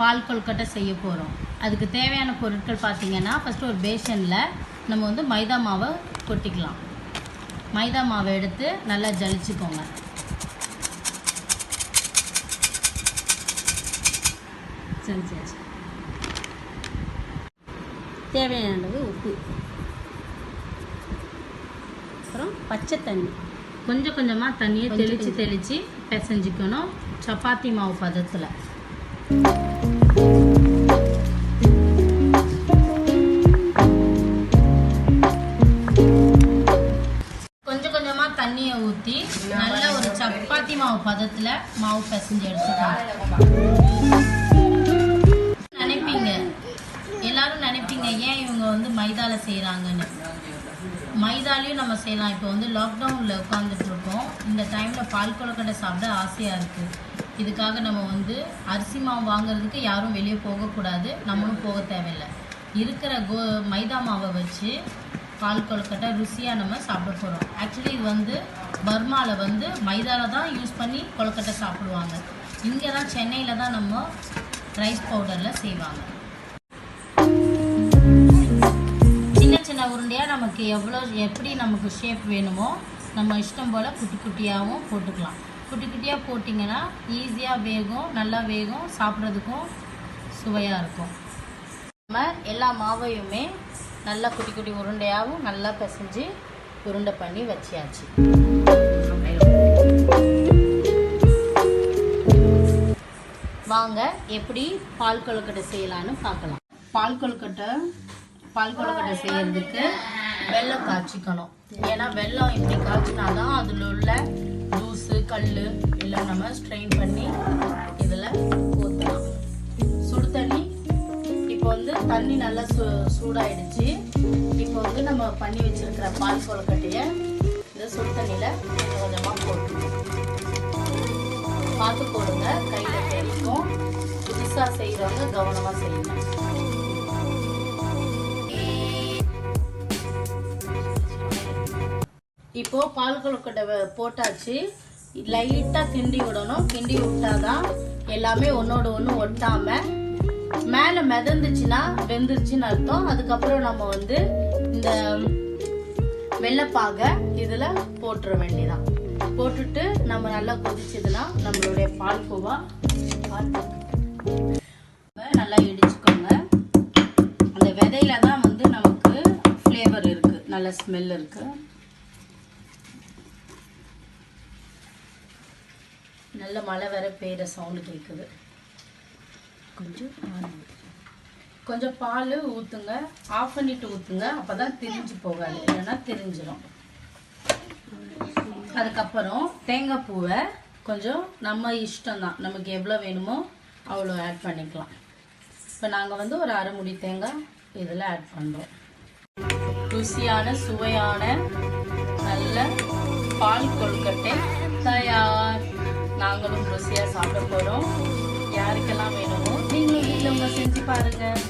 பால் கொழுக்கட்டை செய்ய போகிறோம் அதுக்கு தேவையான பொருட்கள் பார்த்தீங்கன்னா ஃபஸ்ட்டு ஒரு பேஷனில் நம்ம வந்து மைதா மாவை கொட்டிக்கலாம். மைதா மாவை எடுத்து நல்லா ஜலிச்சுக்கோங்க. செஞ்சாச்சு தேவையான அளவு உப்பு. அப்புறம் பச்சை தண்ணி. கொஞ்சம் கொஞ்சமாக தண்ணியை தெளித்து. தெளித்து பிசைஞ்சிக்கணும். சப்பாத்தி மாவு பதத்தில். கொஞ்சம் கொஞ்சமாக தண்ணியை ஊற்றி நல்ல ஒரு சப்பாத்தி மாவு பதத்தில் மாவு பசஞ்சு எடுத்துக்கலாம். நினைப்பீங்க. எல்லாரும் நினைப்பீங்க ஏன் இவங்க வந்து மைதால செய்கிறாங்கன்னு மைதாலையும் நம்ம செய்யலாம். இப்போ வந்து லாக்டவுனில் உட்காந்துட்டு இருக்கோம். இந்த டைமில் பால் கொழுக்கட்டை சாப்பிட ஆசையாக இருக்குது இதுக்காக நம்ம வந்து அரிசி மாவு வாங்குறதுக்கு யாரும் வெளியே போகக்கூடாது. நம்மளும் போக தேவையில்லை. இருக்கிற கோ மைதா மாவை வச்சு பால் கொழுக்கட்டை ருசியாக நம்ம சாப்பிட போகிறோம் ஆக்சுவலி இது வந்து பர்மாவில் வந்து மைதாவில் தான் யூஸ் பண்ணி கொழுக்கட்டை சாப்பிடுவாங்க. இங்கே தான் சென்னையில் தான் நம்ம ரைஸ் பவுடரில் செய்வாங்க. சின்ன சின்ன உருண்டையாக நமக்கு எவ்வளோ எப்படி நமக்கு ஷேப் வேணுமோ நம்ம இஷ்டம் போல் குட்டி குட்டியாகவும் போட்டுக்கலாம். குட்டி குட்டியாக போட்டிங்கன்னா ஈஸியாக வேகும் நல்லா வேகும் சாப்பிட்றதுக்கும் சுவையாக இருக்கும். நம்ம எல்லா மாவையுமே நல்லா குட்டி குட்டி உருண்டையாகவும் நல்லா பிசைஞ்சு உருண்டை பண்ணி வச்சியாச்சு. வாங்க எப்படி பால் கொழுக்கட்டை செய்யலான்னு பார்க்கலாம். பால் கொழுக்கட்டை பால் கொழுக்கட்டை செய்யறதுக்கு வெல்லம் காய்ச்சிக்கணும். ஏன்னா வெல்லம் இப்படி காய்ச்சினா தான் அதில் உள்ள ஜூஸு கல் எல்லாம் நம்ம ஸ்ட்ரெயின் பண்ணி இதில் ஊற்றலாம் சுடு தண்ணி இப்போ வந்து தண்ணி நல்லா சூ சூடாயிடுச்சு. இப்போ வந்து நம்ம பண்ணி வச்சிருக்கிற பால் கொலக்கட்டையை இந்த சுடு தண்ணியில் கொஞ்சமாக போட்டு பார்த்து போடுங்க கையில் தெரிக்கும் புதுசாக செய்கிறவங்க கவனமாக செய்யுங்க. இப்போ பால் கொழுக்கட்டை போட்டாச்சு. லைட்டாக கிண்டி விடணும். கிண்டி விட்டாதான் எல்லாமே ஒன்றோட ஒன்று ஒட்டாம மேலே மிதந்துச்சுன்னா வெந்துருச்சுன்னு அர்த்தம். அதுக்கப்புறம் நம்ம வந்து இந்த வெள்ளைப்பாக இதில் போட்டுற வேண்டியதான் போட்டுட்டு நம்ம நல்லா கொதிச்சதுன்னா நம்மளுடைய பால் கோவா பால் நல்லா இடிச்சுக்கோங்க. அந்த விதையில தான் வந்து நமக்கு ஃப்ளேவர் இருக்கு. நல்ல ஸ்மெல் இருக்கு. நல்ல மழை வர பெய்கிற சவுண்டு கேட்குது கொஞ்சம். கொஞ்சம் பால் ஊற்றுங்க ஆஃப் பண்ணிட்டு ஊற்றுங்க அப்போ தான் திரிஞ்சு போகாது. இல்லைன்னா திரிஞ்சிடும் அதுக்கப்புறம் தேங்காய் பூவை கொஞ்சம் நம்ம இஷ்டம் தான் நமக்கு எவ்வளோ வேணுமோ அவ்வளோ ஆட் பண்ணிக்கலாம். இப்போ நாங்கள் வந்து ஒரு அரை முடி தேங்காய் இதில் ஆட் பண்ணுறோம் ருசியான சுவையான நல்ல பால் கொழுக்கட்டை தயார். நாங்களும் ருசியாக சாப்பிட போகிறோம் யாருக்கெல்லாம் வேணுமோ நீங்களும் வீட்டில் உங்க செஞ்சு பாருங்கள்